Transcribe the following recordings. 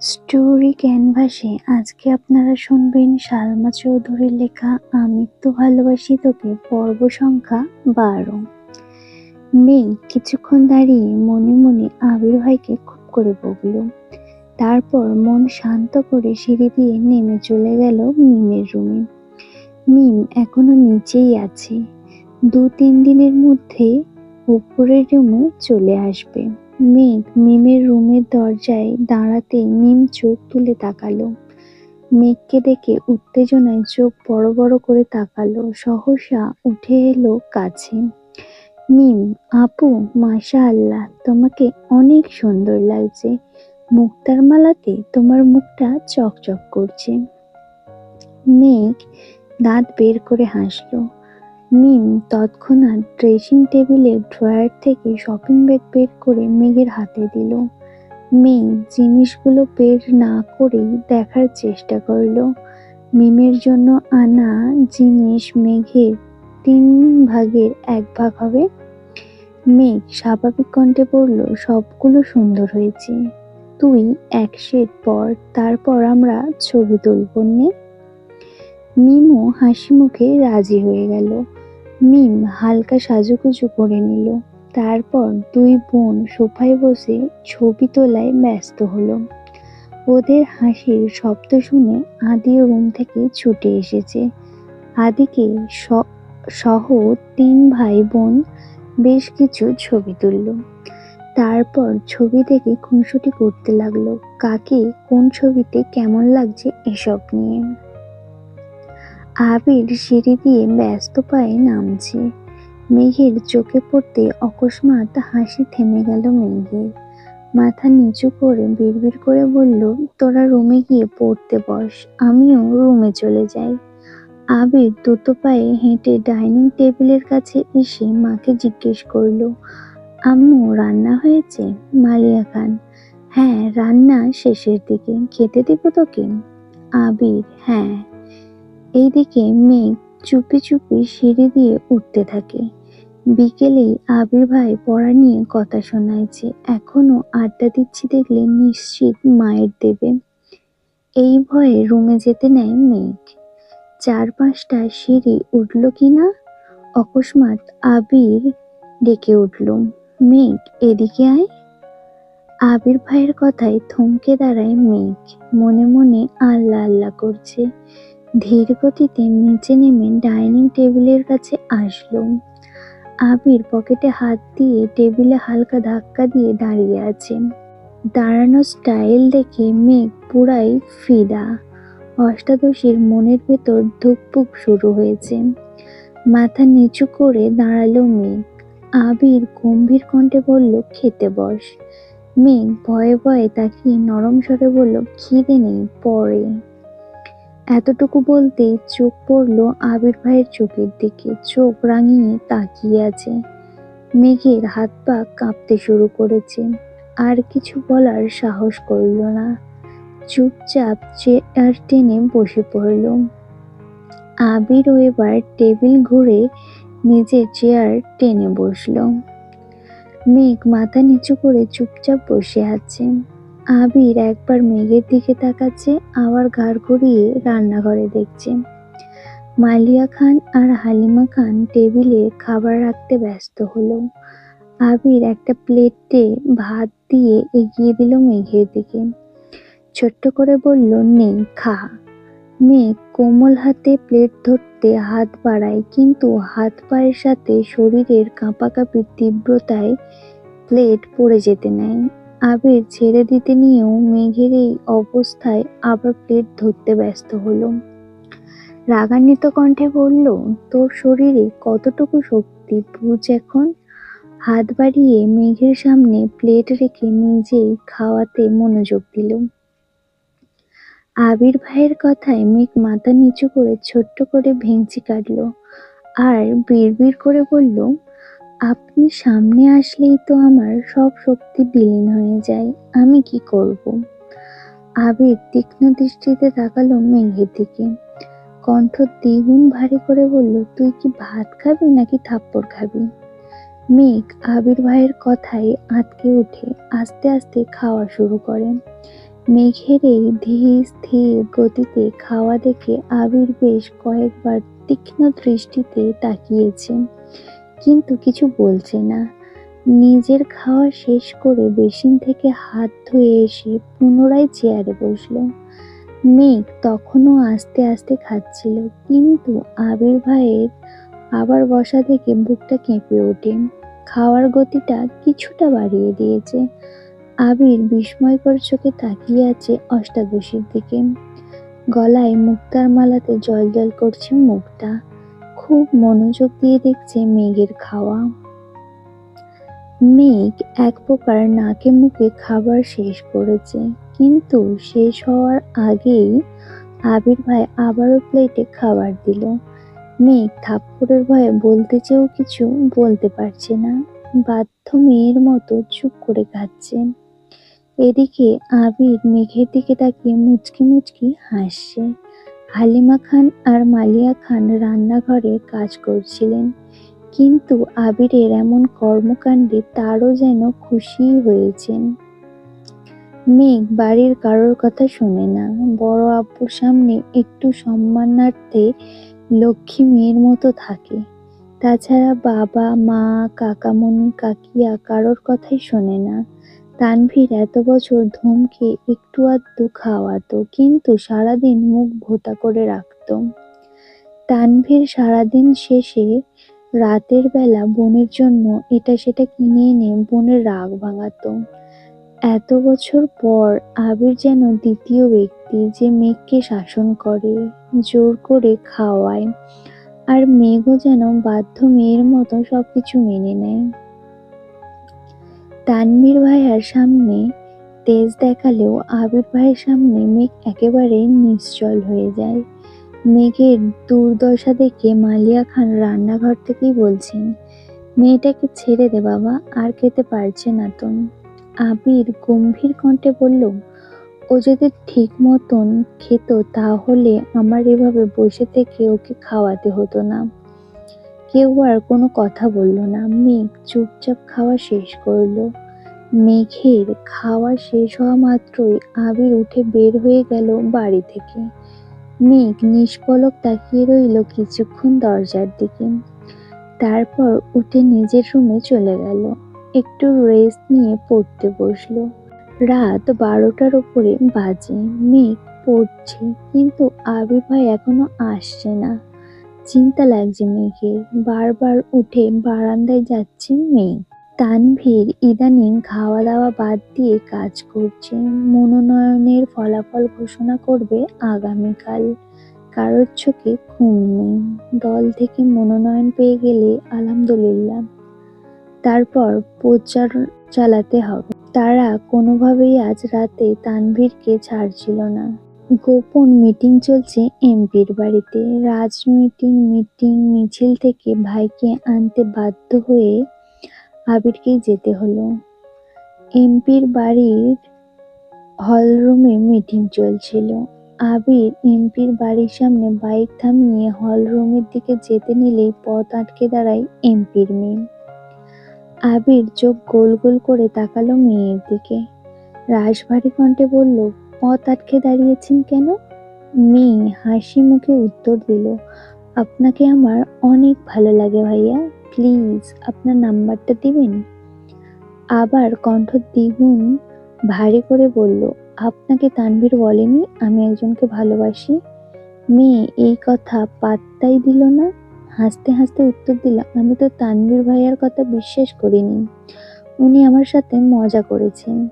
Story ক্যানভাসে আজকে আপনারা শুনবেন সালমা চৌধুরীর লেখা, আমি তো ভালোবাসি তোকে পর্ব সংখ্যা বারো। মেয়ে কিছুক্ষণ দাঁড়িয়ে মনে মনে আবির ভাইকে খুব করে বকল। তারপর মন শান্ত করে সিঁড়ি দিয়ে নেমে চলে গেল মিমের রুমে। মিম এখনও নিচেই আছে। দু তিন দিনের মধ্যে উপরের রুমে চলে আসবে। মেঘ মিমের রুমের দরজায় দাঁড়াতেই মিম চোখ তুলে তাকালো। মেঘকে দেখে উত্তেজনায় চোখ বড় বড় করে তাকালো, সহসা উঠে এলো কাছে। মিম, আপু মাশা আল্লাহ তোমাকে অনেক সুন্দর লাগছে। মুক্তার মালাতে তোমার মুখটা চকচক করছে। মেঘ দাঁত বের করে হাসলো। মিম তৎক্ষণাৎ ড্রেসিং টেবিলের ড্রয়ার থেকে শপিং ব্যাগ বের করে মেঘের হাতে দিল। মেঘ জিনিসগুলো বের না করেই দেখার চেষ্টা করল। মিমের জন্য আনা জিনিস মেঘের তিন ভাগের এক ভাগ হবে। মেঘ স্বাভাবিক কণ্ঠে বলল, সবগুলো সুন্দর হয়েছে। তুই এক সেট পর, তারপর আমরা ছবি তুলব নে। মিমও হাসি মুখে রাজি হয়ে গেল। মিম হালকা সাজুগুজু করে নিল। তারপর দুই বোন সোফায় বসে ছবি তোলায় ব্যস্ত হলো। ওদের হাসির শব্দ শুনে আদিও রুম থেকে ছুটে এসেছে। আদিকে সহ তিন ভাই বোন বেশ কিছু ছবি তুলল। তারপর ছবি থেকে খুনসুটি করতে লাগল, কাকে কোন ছবিতে কেমন লাগছে এসব নিয়ে। আবির সিঁড়ি দিয়ে ব্যস্ত পায়ে নামছে। মেঘের চোখে পড়তে অকস্মাৎ হাসি থেমে গেল মেঘের। মাথা নিচু করে বিড়বিড় করে বলল, তোরা রুমে গিয়ে পড়তে বস, আমিও রুমে চলে যাই। আবির দুটো পায়ে হেঁটে ডাইনিং টেবিলের কাছে এসে মাকে জিজ্ঞেস করল, আম্মু, রান্না হয়েছে? মালিয়া খান হ্যাঁ রান্না শেষের দিকে, খেতে দিব তোকে? আবির হ্যাঁ। এইদিকে মেঘ চুপি চুপি সিঁড়ি দিয়ে উঠতে থাকে। বিকেলেই আবির ভাই পড়া নিয়ে কথা শোনাইছে। এখনও আড্ডা দিচ্ছি দেখলে নিশ্চিত মায়ের দেবে। এই ভয়ে রুমে যেতে নেয় মেঘ। চার পাঁচটা সিঁড়ি উঠল কিনা অকস্মাৎ আবির ডেকে উঠল। মেঘ, এদিকে আয়। আবির ভাইয়ের কথায় থমকে দাঁড়ায় মেঘ। মনে মনে আল্লাহ আল্লাহ করছে। ধীর গতিতে নিচে নেমে ডাইনিং টেবিলের কাছে আসলো। আবির পকেটে হাত দিয়ে টেবিলে হালকা ধাক্কা দিয়ে দাঁড়িয়ে আছে। দাঁড়ানো স্টাইল দেখে মেঘ পুরাই ফিদা। অষ্টাদশীর মনের ভেতর ধুকপুক শুরু হয়েছে। মাথা নিচু করে দাঁড়াল মেঘ। আবির গম্ভীর কণ্ঠে বলল, খেতে বস। মেঘ ভয়ে ভয়ে তাকিয়ে নরম স্বরে বলল, খিদে নেই, পরে। এতটুকু বলতেই চোখ পড়ল আবির ভাইয়ের চোখের দিকে। চোখ রাঙিয়ে তাকিয়ে আছে। মেঘের হাত পা কাঁপতে শুরু করেছে। আর কিছু বলার সাহস করল না। চুপচাপ চেয়ার টেনে বসে পড়ল। আবিরও এবার টেবিল ঘুরে নিজের চেয়ার টেনে বসল। মেঘ মাথা নিচু করে চুপচাপ বসে আছে। আবির একবার মেঘের দিকে তাকাচ্ছে, আবার ঘাড় ঘুরিয়ে রান্নাঘরে দেখছে। মালিয়া খান আর হালিমা খান টেবিলে খাবার রাখতে ব্যস্ত হলো। আবির একটা প্লেটে ভাত দিয়ে এগিয়ে দিল মেঘের দিকে। ছোট্ট করে বলল নেই খা। মেঘ কোমল হাতে প্লেট ধরতে হাত বাড়ায়, কিন্তু হাত পায়ের সাথে শরীরের কাঁপাকাঁপির তীব্রতায় প্লেট পড়ে যেতে নেয়। আবির ছেড়ে দিতে নিয়েও মেঘের এই অবস্থায় আবার প্লেট ধরতে ব্যস্ত হলো। রাগান্বিত কণ্ঠে বলল, তোর শরীরে কতটুকু শক্তি বুঝ এখন? হাত বাড়িয়ে মেঘের সামনে প্লেট রেখে নিজেই খাওয়াতে মনোযোগ দিল। আবির ভাইয়ের কথায় মেঘ মাথা নিচু করে ছোট্ট করে ভেঙচি কাটলো আর বিড়বিড় করে বলল আপনি সামনে আসলেই তো আমার সব শক্তি বিলীন হয়ে যায়, আমি কি করব? আবির তীক্ষ্ণ দৃষ্টিতে তাকালো মেঘের দিকে। কণ্ঠ দ্বিগুণ ভারী করে বলল, তুই কি ভাত খাবি নাকি থাপ্পড় খাবি? মেঘ আবির ভাইয়ের কথায় আটকে উঠে আস্তে আস্তে খাওয়া শুরু করে। মেঘের এই ধীর, স্থির গতিতে খাওয়া দেখে আবির বেশ কয়েকবার তীক্ষ্ণ দৃষ্টিতে তাকিয়েছে। কিন্তু কিছু বলছে না। নিজের খাওয়া শেষ করে বেসিন থেকে হাত ধুয়ে এসে পুনরায় চেয়ারে বসল। মেঘ তখনও আস্তে আস্তে খাচ্ছিল, কিন্তু আবির ভাইয়ের আবার বসা থেকে বুকটা কেঁপে ওঠে। খাওয়ার গতিটা কিছুটা বাড়িয়ে দিয়েছে। আবির বিস্ময়কর চোখে তাকিয়ে আছে অষ্টাদশীর দিকে। গলায় মুক্তার মালাতে জল জল করছে মুখটা। খুব মনোযোগ দিয়ে দেখছে মেঘের খাওয়া। মেঘ এক প্রকার নাকে মুখে খাবার শেষ করেছে, কিন্তু শেষ হওয়ার আগেই আবির ভাই আবারও প্লেটে খাবার দিল। মেঘ থাপ্পড়ের ভয়ে বলতে চেয়েও কিছু বলতে পারছে না। বাধ্য মেয়ের মতো চুপ করে খাচ্ছে এদিকে আবির মেঘের দিকে তাকিয়ে মুচকি মুচকি হাসছে। হালিমা খান আর মালিয়া খান রান্নাঘরে কাজ করছিলেন। কিন্তু আবিরের এমন কর্মকাণ্ডে তারও যেন খুশি হয়েছেন। মেঘ বাড়ির কারোর কথা শোনে না। বড় আব্বুর সামনে একটু সম্মানার্থে লক্ষ্মী মেয়ের মতো থাকে। তাছাড়া বাবা, মা, কাকামণি, কাকিয়া কারোর কথাই শোনে না। তানভীর এত বছর ধুমকে একটু আধটু খাওয়াতো, কিন্তু সারাদিন মুখ ভোতা করে রাখত। তানভীর সারাদিন শেষে রাতের বেলা বোনের জন্য এটা সেটা কিনে এনে বোনের রাগ ভাঙাতো। এত বছর পর আবির যেন দ্বিতীয় ব্যক্তি যে মেঘকে শাসন করে, জোর করে খাওয়ায়, আর মেঘও যেন বাধ্য মেয়ের মতো সবকিছু মেনে নেয়। তানভীর ভাইয়ার সামনে তেজ দেখালেও আবির ভাইয়ের সামনে মেঘ একেবারে নিশ্চল হয়ে যায়। মেঘের দুর্দশা দেখে মালিয়া খান রান্নাঘর থেকেই বলছেন, মেয়েটাকে ছেড়ে দে বাবা, আর খেতে পারছে না তো। আবির গম্ভীর কণ্ঠে বলল, ও যদি ঠিক মতন খেত তাহলে আমার এভাবে বসে থেকে ওকে খাওয়াতে হতো না। কেউ আর কোনো কথা বলল না। মেঘ চুপচাপ খাওয়া শেষ করল। মেঘের খাওয়া শেষ হওয়া মাত্রই আবির উঠে বের হয়ে গেল বাড়ি থেকে। মেঘ নিষ্পলক তাকিয়ে রইল কিছুক্ষণ দরজার দিকে। তারপর উঠে নিজের রুমে চলে গেল। একটু রেস্ট নিয়ে পড়তে বসল। রাত বারোটার উপরে বাজে। মেঘ পড়ছে, কিন্তু আবির ভাই এখনও আসছে না। চিন্তা লাগছে মেয়েকে। বারবার উঠে বারান্দায় যাচ্ছে মেয়ে। তানভীর ইদানিং খাওয়া দাওয়া বাদ দিয়ে কাজ করছে। মনোনয়নের ফলাফল ঘোষণা করবে আগামীকাল। কারোর চোখে ঘুম নেই। দল থেকে মনোনয়ন পেয়ে গেলে আলহামদুলিল্লাহ। তারপর প্রচার চালাতে হবে। তারা কোনোভাবেই আজ রাতে তানভীরকে ছাড়ছিল না। গোপন মিটিং চলছে এমপির বাড়িতে। রাজনৈতিক মিটিং মিছিল থেকে ভাইকে আনতে বাধ্য হয়ে আবিরকেই যেতে হলো। এমপির বাড়ির হলরুমে মিটিং চলছিল। আবির এমপির বাড়ির সামনে বাইক থামিয়ে হলরুমের দিকে যেতে নিলেই পথ আটকে দাঁড়ায় এমপির মেয়ে। আবির চোখ গোল গোল করে তাকালো মেয়ের দিকে। রাশভারী কণ্ঠে বলল পথ আটকে দাঁড়িয়েছেন কেন? মেয়ে হাসি মুখে উত্তর দিল, আপনাকে আমার অনেক ভালো লাগে ভাইয়া। প্লিজ, আপনার নাম্বারটা দিবেন? আবার কণ্ঠ দ্বিগুণ ভারী করে বলল, আপনাকে তানভীর বলেনি আমি একজনকে ভালোবাসি? মেয়ে এই কথা পাত্তাই দিল না। হাসতে হাসতে উত্তর দিল, আমি তো তানভীর ভাইয়ার কথা বিশ্বাস করিনি। উনি আমার সাথে মজা করেছেন।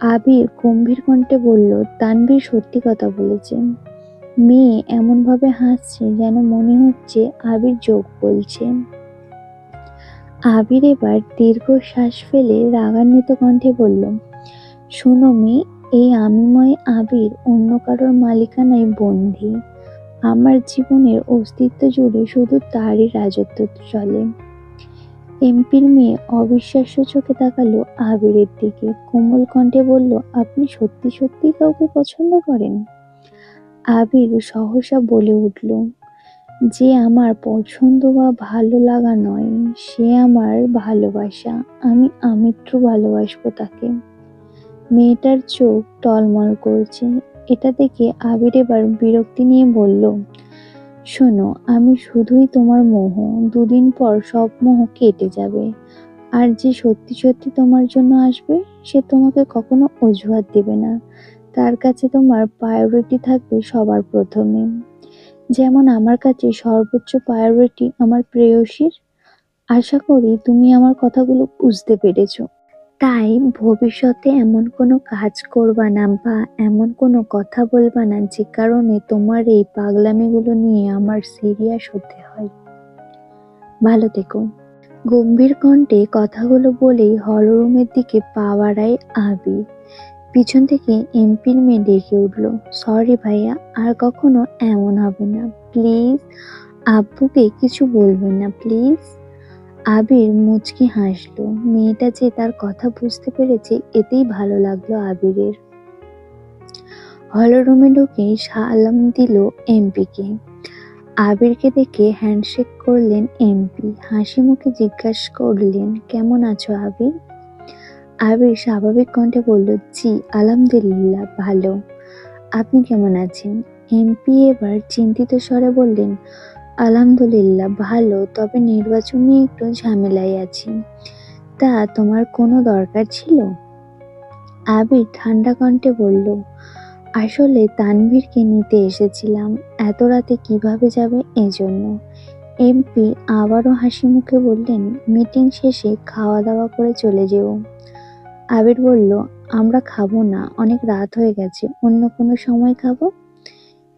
আবির গম্ভীর কণ্ঠে বলল, তানভীর সত্যি কথা বলেছেন। মেয়ে এমনভাবে হাসছে যেন মনে হচ্ছে আবির যোগ বলছে। আবির এবার দীর্ঘ শ্বাস ফেলে রাগান্বিত কণ্ঠে বলল, শোনো মেয়ে, এই আমিময় আবির অন্য কারোর মালিকানায় বন্দী। আমার জীবনের অস্তিত্ব জুড়ে শুধু তারই রাজত্ব চলে। এমপির মেয়ে অবিশ্বাস্য চোখে তাকালো আবিরের দিকে। কোমল কণ্ঠে বলল, আপনি সত্যি সত্যি কাউকে পছন্দ করেন? আবির সহসা বলে উঠল, যে আমার পছন্দ বা ভালো লাগা নয়, সে আমার ভালোবাসা। আমি আমিত্র ভালোবাসবো তাকে। মেয়েটার চোখ টলমল করছে। এটা দেখে আবির এবার বিরক্তি নিয়ে বলল শোনো, আমি শুধুই তোমার মোহ। দুদিন পর সব মোহ কেটে যাবে। আর যে সত্যি সত্যি তোমার জন্য আসবে, সে তোমাকে কখনো অজুহাত দেবে না। তার কাছে তোমার প্রায়োরিটি থাকবে সবার প্রথমে। যেমন আমার কাছে সর্বোচ্চ প্রায়োরিটি আমার প্রেয়সীর। আশা করি তুমি আমার কথাগুলো বুঝতে পেরেছ। তাই ভবিষ্যতে এমন কোনো কাজ করবা না বা এমন কোনো কথা বলবা না যে কারণে তোমার এই পাগলামিগুলো নিয়ে আমার সিরিয়াস হতে হয়। ভালো থেকো। গম্ভীর কণ্ঠে কথাগুলো বলেই হলরুমের দিকে পা বাড়ায় আবি। পিছন থেকে এমপির মেয়ে ডেকে উঠল সরি ভাইয়া, আর কখনো এমন হবে না। প্লিজ আব্বুকে কিছু বলবেন না প্লিজ আবির মুচকি হাসলো। মেয়েটা যে তার কথা বুঝতে পেরেছে, এতেই ভালো লাগল আবিরের। হলরুমে ঢুকে সালাম দিল এমপিকে। আবিরকে দেখে হ্যান্ডশেক করলেন এমপি। হাসি মুখে জিজ্ঞাসা করলেন, কেমন আছো আবির? আবির স্বাভাবিক কণ্ঠে বলল, জি, আলহামদুলিল্লাহ, ভালো। আপনি কেমন আছেন? এমপি এবার চিন্তিত স্বরে বললেন আলহামদুলিল্লাহ, ভালো। তবে নির্বাচন নিয়ে একটু ঝামেলায় আছি। তা তোমার কোনো দরকার ছিল? আবির ঠান্ডা কণ্ঠে বলল, আসলে তানভীরকে নিতে এসেছিলাম। এত রাতে কীভাবে যাবে এজন্য? এমপি আবারও হাসি মুখে বললেন, মিটিং শেষে খাওয়া দাওয়া করে চলে যেও। আবির বলল, আমরা খাব না, অনেক রাত হয়ে গেছে। অন্য কোনো সময় খাব?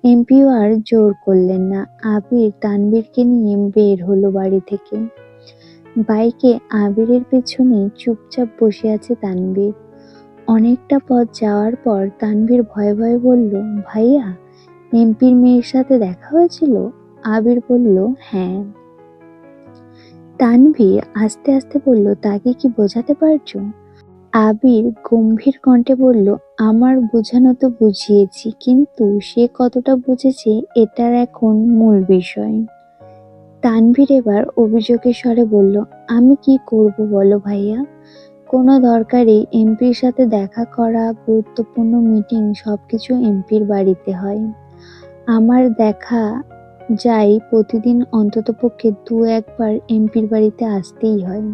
এমপিও আর জোর করলেন না। আবির তানবীরকে নিয়ে বের হলো বাড়ি থেকে। বাইকে আবিরের পেছনে চুপচাপ বসে আছে তানবীর অনেকটা পথ যাওয়ার পর তানভীর ভয়ে ভয়ে বলল, ভাইয়া, এমপির মেয়ের সাথে দেখা হয়েছিল? আবির বলল হ্যাঁ। তানভীর আস্তে আস্তে বলল, তাকে কি বোঝাতে পারছ? আবির গম্ভীর কণ্ঠে বলল, আমার বোঝানো তো বুঝিয়েছি, কিন্তু সে কতটা বুঝেছে এটার এখন মূল বিষয়। তানভীর এবার অভিযোগের স্বরে বলল, আমি কি করব বলো ভাইয়া? কোনো দরকারে এমপির সাথে দেখা করা, গুরুত্বপূর্ণ মিটিং সবকিছু এমপির বাড়িতে হয়। আমার দেখা যাই প্রতিদিন অন্ততপক্ষে দু একবার এমপির বাড়িতে আসতেই হয়।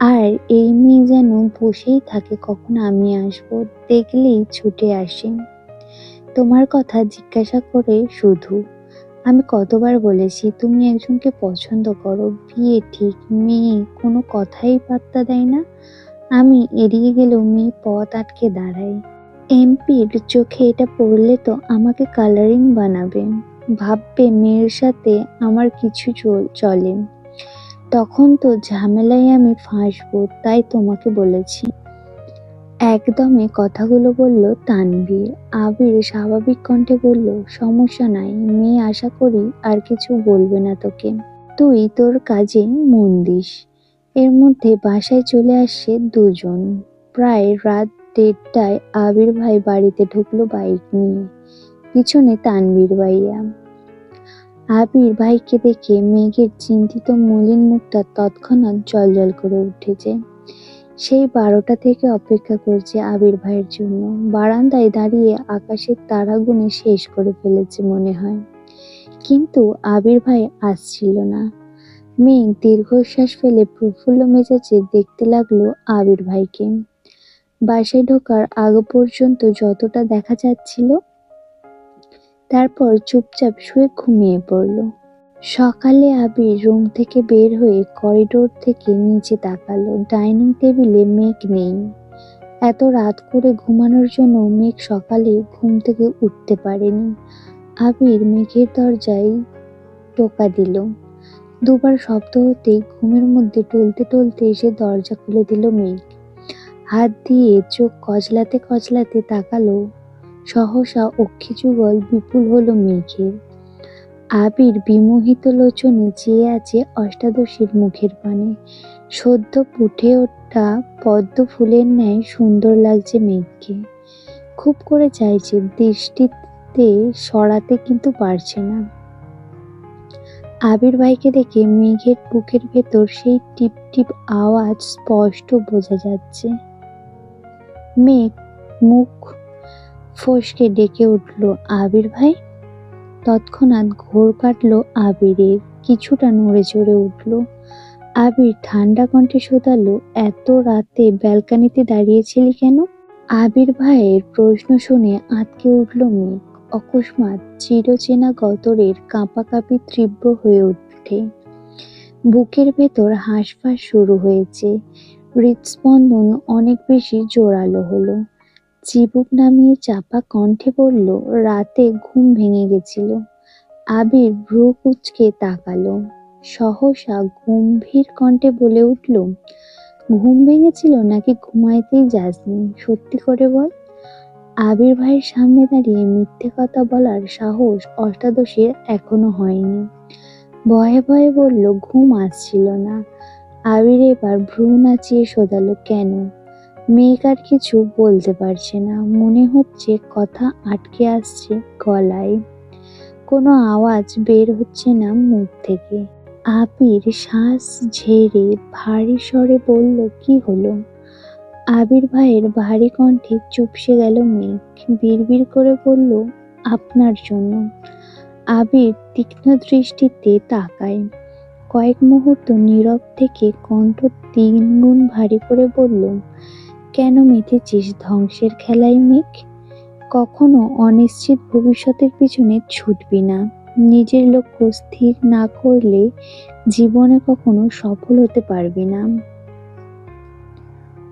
আর এই মেয়ে যেন বসেই থাকে, কখন আমি আসব দেখলেই ছুটে আসে। তোমার কথা জিজ্ঞাসা করে শুধু, আমি কতবার বলেছি তুমি একজনকে পছন্দ করো? বিয়ে ঠিক, মেয়ে কোনো কথাই পাত্তা দেয় না। আমি এড়িয়ে গেলেও মেয়ে পথ আটকে দাঁড়ায়। এমপির চোখে এটা পড়লে তো আমাকে কালারিং বানাবে। ভাববে মেয়ের সাথে আমার কিছু চলে। তখন তো ঝামেলায় আমি ফাঁসবো, তাই তোমাকে বলেছি। একদমে কথাগুলো বলল তানভীর। আবির স্বাভাবিক কণ্ঠে বলল, সমস্যা নাই, মেয়ে আশা করি আর কিছু বলবে না তোকে। তুই তোর কাজে মন দিস। এর মধ্যে বাসায় চলে আসছে দুজন। প্রায় রাত দেড়টায় আবির ভাই বাড়িতে ঢুকলো বাইক নিয়ে। পিছনে তানভীর ভাইয়া। আবির ভাইকে দেখে মেঘের চিন্তিত মলিন মুখটা তৎক্ষণাৎ জল করে উঠেছে। সেই বারোটা থেকে অপেক্ষা করছে আবির ভাইয়ের জন্য। বারান্দায় দাঁড়িয়ে আকাশের তারাগুনে শেষ করে ফেলেছে মনে হয়। কিন্তু আবির ভাই আসছিল না। মেঘ দীর্ঘশ্বাস ফেলে প্রফুল্ল মেজাজে দেখতে লাগল আবির ভাইকে। বাসায় ঢোকার আগ পর্যন্ত যতটা দেখা যাচ্ছিল তারপর চুপচাপ শুয়ে ঘুমিয়ে পড়ল। সকালে আবির রুম থেকে বের হয়ে করিডোর থেকে নিচে তাকালো। ডাইনিং টেবিলে মেঘ নেই। এত রাত করে ঘুমানোর জন্য মেঘ সকালে ঘুম থেকে উঠতে পারেনি। আবির মেঘের দরজায় টোকা দিল। দুবার শব্দ হতেই ঘুমের মধ্যে টলতে টলতে এসে দরজা খুলে দিল মেঘ। হাত দিয়ে চোখ কচলাতে কচলাতে তাকালো সহসা অক্ষি যুগল বিপুল হলো মেঘের। আবির বিমোহিত লোচনে চেয়ে আছে অষ্টাদশীর মুখের পানে। সদ্য পুঠে ওঠা পদ্ম ফুলের ন্যায় সুন্দর লাগছে মেঘকে। খুব করে চাইছে, দৃষ্টিতে সরাতে কিন্তু পারছে না। আবির ভাইকে দেখে মেঘের বুকের ভেতর সেই টিপ টিপ আওয়াজ স্পষ্ট বোঝা যাচ্ছে। মেঘ মুখ ফসকে ডেকে উঠল, আবির ভাই? তৎক্ষণাৎ ঘোর কাটল আবিরের, কিছুটা নড়ে চড়ে উঠল। আবির ঠান্ডা কণ্ঠে শোধালো, এত রাতে ব্যালকানিতে দাঁড়িয়েছিলি কেন? আবির ভাইয়ের প্রশ্ন শুনে আটকে উঠল মেঘ। অকস্মাৎ চিরচেনা গতরের কাঁপাকাঁপি তীব্র হয়ে ওঠে বুকের ভেতর হাঁসফাঁস শুরু হয়েছে। হৃদস্পন্দন অনেক বেশি জোরালো হলো। চিবুক নামিয়ে চাপা কণ্ঠে বলল, রাতে ঘুম ভেঙে গেছিল। আবির ভ্রু কুচকে তাকালো। সহসা গম্ভীর কণ্ঠে বলে উঠল, ঘুম ভেঙেছিল নাকি ঘুমাইতেই যাসনি? সত্যি করে বল। আবির ভাইয়ের সামনে দাঁড়িয়ে মিথ্যে কথা বলার সাহস অষ্টাদশীর এখনও হয়নি। ভয়ে ভয়ে বলল, ঘুম আসছিল না। আবির এবার ভ্রু নাচিয়ে শোধালো, কেন? মেঘ আর কিছু বলতে পারছে না। মনে হচ্ছে কথা আটকে আসছে গলায়। কোনো আওয়াজ বের হচ্ছে না মুখ থেকে। আবির শ্বাস ঝেড়ে ভারী স্বরে বলল, কি হলো? আবির ভাইয়ের ভারী কণ্ঠে চুপসে গেল মেঘ। বিড়বিড় করে বলল, আপনার জন্য। আবির তীক্ষ্ণ দৃষ্টিতে তাকায়। কয়েক মুহূর্ত নীরব থেকে কণ্ঠ তিন গুণ ভারী করে বলল কেন মেতেছিস ধ্বংসের খেলায় মেঘ? কখনো অনিশ্চিত ভবিষ্যতের পিছনে ছুটবি না। নিজের লক্ষ্য স্থির না করলে জীবনে কখনো সফল হতে পারবি না।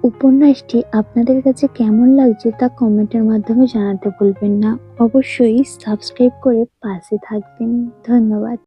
উপন্যাসটি আপনাদের কাছে কেমন লাগছে তা কমেন্টের মাধ্যমে জানাতে ভুলবেন না। অবশ্যই সাবস্ক্রাইব করে পাশে থাকবেন। ধন্যবাদ।